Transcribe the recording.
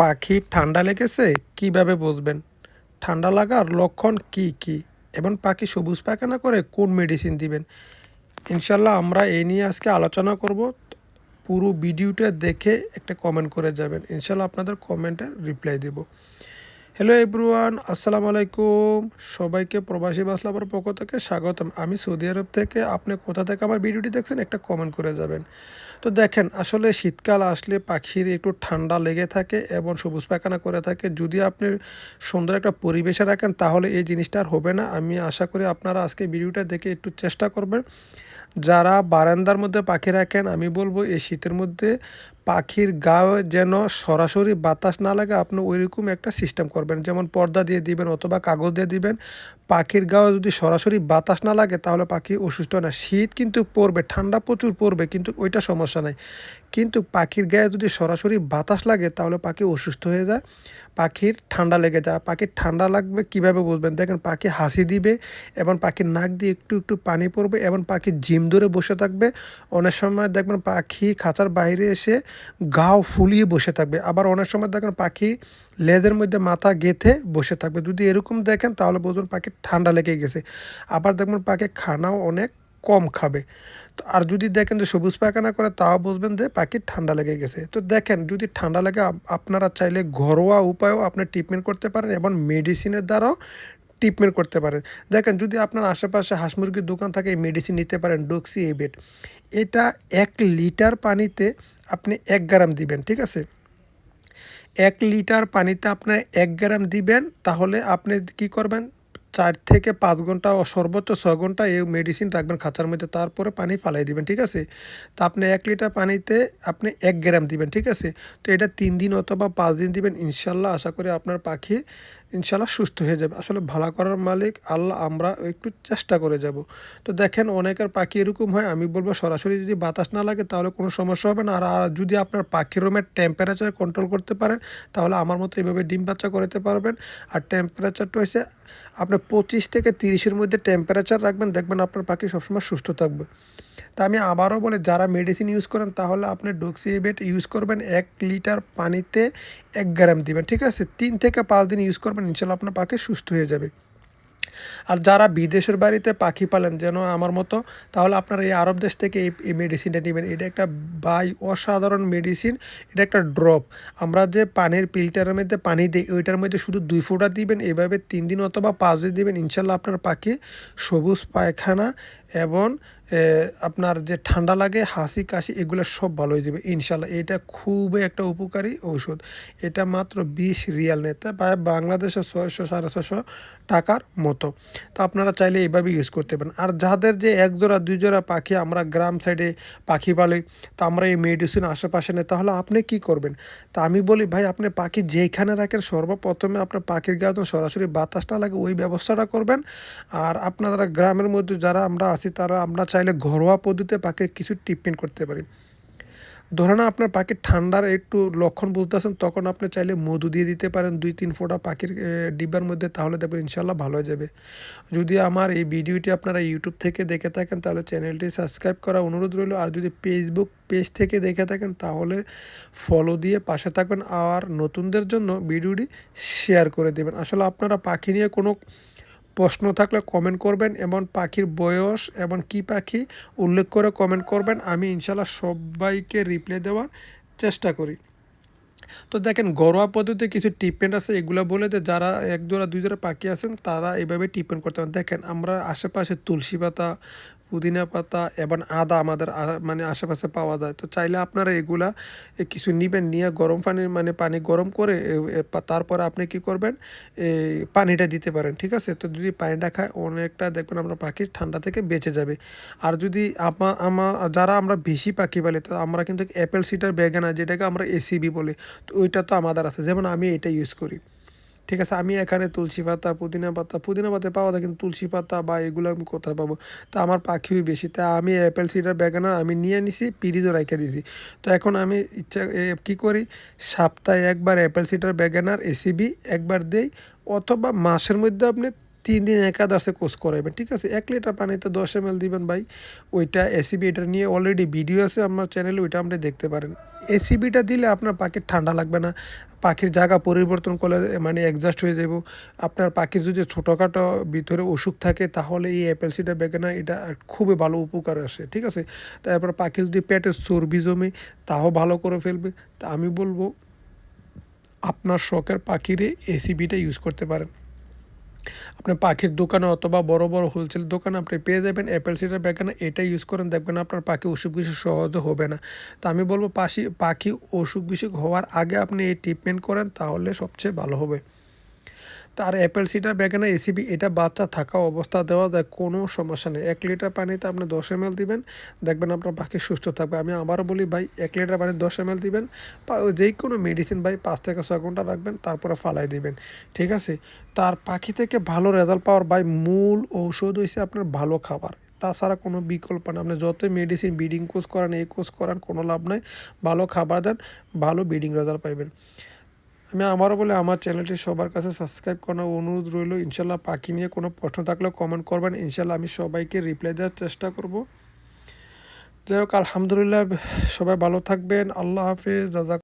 পাখি ঠান্ডা লেগেছে? কীভাবে বুঝবেন? ঠান্ডা লাগার লক্ষণ কি কি? এবং পাখি সবুজ পায়খানা করে কোন মেডিসিন দিবেন? ইনশাল্লাহ আমরা এই নিয়ে আজকে আলোচনা করব। পুরো ভিডিওটা দেখে একটা কমেন্ট করে যাবেন। ইনশাল্লাহ আপনাদের কমেন্টে রিপ্লাই দেব। হ্যালো এভরিওয়ান আসসালামু আলাইকুম। সবাইকে প্রবাসী বাসলাবার পক্ষ থেকে স্বাগতম। আমি সৌদি আরব থেকে, আপনি কোথা থেকে আমার ভিডিওটি দেখছেন একটা কমেন্ট করে যাবেন। তো দেখেন, আসলে শীতকাল আসলে পাখির একটু ঠান্ডা লেগে থাকে এবং সবুজ পায়খানা করে থাকে। যদি আপনি সুন্দর একটা পরিবেশে রাখেন, তাহলে এই জিনিসটা আর হবে না। আমি আশা করি আপনারা আজকে ভিডিওটা দেখে একটু চেষ্টা করবেন। যারা বারান্দার মধ্যে পাখি রাখেন, আমি বলব এই শীতের মধ্যে পাখির গা যেন সরাসরি বাতাস না লাগে, আপনি ওইরকম একটা সিস্টেম করবেন। যেমন পর্দা দিয়ে দিবেন অথবা কাগজ দিয়ে দিবেন। পাখির গাও যদি সরাসরি বাতাস না লাগে, তাহলে পাখি অসুস্থ না। শীত কিন্তু পড়বে, ঠান্ডা প্রচুর পড়বে, কিন্তু ওইটা সমস্যা নাই। কিন্তু পাখির গায়ে যদি সরাসরি বাতাস লাগে, তাহলে পাখি অসুস্থ হয়ে যায়, পাখির ঠান্ডা লেগে যায়। পাখির ঠান্ডা লাগবে কীভাবে বুঝবেন? দেখেন, পাখি হাসি দিবে এবং পাখির নাক দিয়ে একটু একটু পানি পড়বে এবং পাখি জিম ধরে বসে থাকবে। অনেক সময় দেখবেন পাখি খাঁচার বাইরে এসে গাও ফুলিয়ে বসে থাকবে। আবার অনেক সময় দেখেন পাখি লেজের মধ্যে মাথা গেথে বসে থাকবে। যদি এরকম দেখেন, তাহলে বুঝবেন পাখির ঠান্ডা লেগে গেছে। আবার দেখবেন পাখি খানাও অনেক কম খাবে। তো আর যদি দেখেন যে সবুজ পায়খানা করে, তাও বুঝবেন যে পাখির ঠান্ডা লেগে গেছে। তো দেখেন, যদি ঠান্ডা লাগে আপনারা চাইলে ঘরোয়া উপায়েও আপনি ট্রিটমেন্ট করতে পারেন এবং মেডিসিনের দ্বারাও ট্রিটমেন্ট করতে পারেন। দেখেন, যদি আপনার আশেপাশে হাঁস মুরগির দোকান থাকে মেডিসিন নিতে পারেন ডক্সি এবেট এটা এক লিটার পানিতে আপনি এক গ্রাম দিবেন, ঠিক আছে? এক লিটার পানিতে আপনার এক গ্রাম দিবেন, তাহলে আপনি কি করবেন? চার থেকে পাঁচ ঘণ্টা সর্বোচ্চ ছয় ঘণ্টা এই মেডিসিন রাখবেন খাঁচার মধ্যে, তারপরে পানি ফালাই দিবেন, ঠিক আছে? তা আপনি এক লিটার পানিতে আপনি এক গ্রাম দিবেন, ঠিক আছে? তো এটা তিন দিন অথবা পাঁচ দিন দিবেন, ইনশাল্লাহ আশা করি আপনার পাখি ইনশাল্লাহ সুস্থ হয়ে যাবে। আসলে ভালো করার মালিক আল্লাহ, আমরা একটু চেষ্টা করে যাব। তো দেখেন অনেকের পাখি এরকম হয়, আমি বলব সরাসরি যদি বাতাস না লাগে তাহলে কোনো সমস্যা হবে না। আর আর যদি আপনার পাখির রুমের টেম্পারেচার কন্ট্রোল করতে পারেন, তাহলে আমার মতো এইভাবে ডিম বাচ্চা করতে পারবেন। আর টেম্পারেচারটা হয়েছে আপনি পঁচিশ থেকে তিরিশের মধ্যে টেম্পারেচার রাখবেন, দেখবেন আপনার পাখি সবসময় সুস্থ থাকবে। তা আমি আবারও বলে, যারা মেডিসিন ইউজ করেন, তাহলে আপনি ডক্সিবেট ইউজ করবেন, এক লিটার পানিতে এক গ্রাম দিবেন, ঠিক আছে? তিন থেকে পাঁচ দিন ইউজ করবেন, ইনশাল্লাহ আপনার পাখি সুস্থ হয়ে যাবে। আর যারা বিদেশের বাড়িতে পাখি পালেন যেন আমার মতো, তাহলে আপনারা এই আরব দেশ থেকে এই মেডিসিনটা নেবেন। এটা একটা বাই অসাধারণ মেডিসিন এটা একটা ড্রপ আমরা যে পানির ফিল্টারের মধ্যে পানি দিই, ওইটার মধ্যে শুধু দুই ফোঁটা দিবেন, এভাবে তিন দিন অথবা পাঁচ দিন দিবেন, ইনশাল্লাহ আপনার পাখি সবুজ পায়খানা এবং আপনার যে ঠান্ডা লাগে, হাসি, কাশি, এগুলো সব ভালো হয়ে যাবে, ইনশাল্লাহ। এটা খুবই একটা উপকারী ঔষধ। এটা মাত্র বিশ রিয়াল নেতে প্রায় বাংলাদেশে ছয়শো, সাড়ে ছশো টাকার মতো। তো আপনারা চাইলে এইভাবে ইউজ করতে পারেন। আর যাদের যে এক জোড়া, দুই জোড়া পাখি, আমরা গ্রাম সাইডে পাখি পালি, তো আমরা এই মেডিসিন আশেপাশে নেই, তাহলে আপনি কি করবেন? তা আমি বলি, ভাই, আপনি পাখি যেখানে রাখেন, সর্বপ্রথমে আপনার পাখির গায়ে সরাসরি বাতাস না লাগে, ওই ব্যবস্থাটা করবেন। আর আপনারা গ্রামের মধ্যে যারা আমরা আছি, তারা আমরা চাইলে ঘরোয়া পদ্ধতিতে পাখির কিছু ট্রিটমেন্ট করতে পারি। ধরে না আপনার পাখির ঠান্ডার একটু লক্ষণ বুঝতে বুঝতেছেন তখন আপনি চাইলে মধু দিয়ে দিতে পারেন দুই তিন ফোঁটা পাখির ডিব্বার মধ্যে, তাহলে দেখবেন ইনশাল্লাহ ভালো হয়ে যাবে। যদি আমার এই ভিডিওটি আপনারা ইউটিউব থেকে দেখে থাকেন, তাহলে চ্যানেলটি সাবস্ক্রাইব করা অনুরোধ রইল। আর যদি ফেসবুক পেজ থেকে দেখে থাকেন, তাহলে ফলো দিয়ে পাশে থাকবেন। আর নতুনদের জন্য ভিডিওটি শেয়ার করে দেবেন। আসলে আপনারা পাখি নিয়ে কোনো প্রশ্ন থাকলে কমেন্ট করবেন এবং পাখির বয়স এবং কি পাখি উল্লেখ করে কমেন্ট করবেন। আমি ইনশাল্লাহ সবাইকে রিপ্লাই দেওয়ার চেষ্টা করি। তো দেখেন, ঘরোয়া পদ্ধতিতে কিছু ট্রিটমেন্ট আছে, এগুলো বলে যে যারা এক জোড়া দুই জোড়া পাখি আছেন, তারা এভাবে ট্রিটমেন্ট করতে পারেন। দেখেন, আমরা আশেপাশে তুলসী পাতা পুদিনা পাতা এবং আদা আমাদের মানে আশেপাশে পাওয়া যায়। তো চাইলে আপনারা এগুলা কিছু নেবেন, নিয়ে গরম পানি মানে পানি গরম করে তারপরে আপনি কি করবেন পানিটা দিতে পারেন, ঠিক আছে? তো যদি পানিটা খায়, অনেকটা দেখবেন আমরা পাখি ঠান্ডা থেকে বেঁচে যাবে। আর যদি আমা আমার যারা আমরা বেশি পাখি পালি তো আমরা কিন্তু অ্যাপেল সিটার ব্যাগানা যেটাকে আমরা এসিবি বলি, তো ওইটা তো আমাদের আছে। যেমন আমি এটা ইউজ করি। ঠিক আছে, আমি এখানে তুলসী পাতা, পুদিনা পাতা পুদিনা পাতা পাওয়া যায় কিন্তু তুলসী পাতা বা এগুলো আমি কোথায় পাবো? তো আমার পাখিও বেশি, তা আমি অ্যাপেল সিডার ব্যাগানার আমি নিয়ে নিছি, পিরিজও রেখে দিয়েছি তো এখন আমি ইচ্ছা কী করি? সপ্তাহে একবার অ্যাপেল সিডার ব্যাগানার এসিবি একবার দেই, অথবা মাসের মধ্যে আপনি তিন দিন একাদশে কোর্স করাবেন ঠিক আছে? এক লিটার পানিতে দশ এম দিবেন ভাই। ওইটা এসিবি এটা নিয়ে অলরেডি ভিডিও আছে আমার চ্যানেলে ওইটা আপনি দেখতে পারেন। এসিবিটা দিলে আপনার পাখির ঠান্ডা লাগবে না। পাখির জায়গা পরিবর্তন করলে মানে অ্যাডজাস্ট হয়ে যাব আপনার পাখির যদি ছোটোখাটো ভিতরে অসুখ থাকে, তাহলে এই অ্যাপেল সিডার বেগানা এটা খুবই ভালো উপকার আসে, ঠিক আছে? তারপর পাখি যদি পেটের চর্বি জমে, তাও ভালো করে ফেলবে। তা আমি বলব, আপনার শখের পাখিরে এসিবিটা ইউজ করতে পারেন। আপনার পাখির দোকানে অথবা বড় বড় হোলসেল দোকানে আপনি পেয়ে যাবেন অ্যাপেল সিডার ব্যাগানা এটা ইউজ করেন, দেখবেন আপনার পাখি অসুখ বিসুখ সহজে হবে না। তো আমি বলব পাখি পাখি অসুখ বিসুখ হওয়ার আগে আপনি এই ট্রিটমেন্ট করেন, তাহলে সবচেয়ে ভালো হবে। তার অ্যাপেল সিডার ব্যাগানে এসিবি এটা বাচ্চা থাকা অবস্থা দেওয়া দেয় কোনো সমস্যা নেই। এক লিটার পানিতে আপনি দশ এম দিবেন, দেখবেন আপনার পাখি সুস্থ থাকবে। আমি আবারও বলি ভাই, এক লিটার পানি দশ এম দিবেন যে কোনো মেডিসিন ভাই পাঁচ থেকে ছয় ঘণ্টা রাখবেন, তারপরে ফালাই দিবেন। ঠিক আছে? তার পাখি থেকে ভালো রেজাল্ট পাওয়ার ভাই মূল ঔষধ হয়েছে আপনার ভালো খাবার। তাছাড়া কোনো বিকল্প না আপনি যতই মেডিসিন ব্রিডিং কোর্স করান, এই কোর্স করান, কোনো লাভ নাই। ভালো খাবার দেন, ভালো ব্রিডিং রেজাল্ট পাইবেন। আমি আমারও বলে, আমার চ্যানেলটি সবার কাছে সাবস্ক্রাইব করার অনুরোধ রইল। ইনশাল্লাহ পাখি নিয়ে কোনো প্রশ্ন থাকলে কমেন্ট করবেন। ইনশাল্লাহ আমি সবাইকে রিপ্লাই দেওয়ার চেষ্টা করব। যাই হোক, আলহামদুলিল্লাহ, সবাই ভালো থাকবেন। আল্লাহ হাফিজ জাজা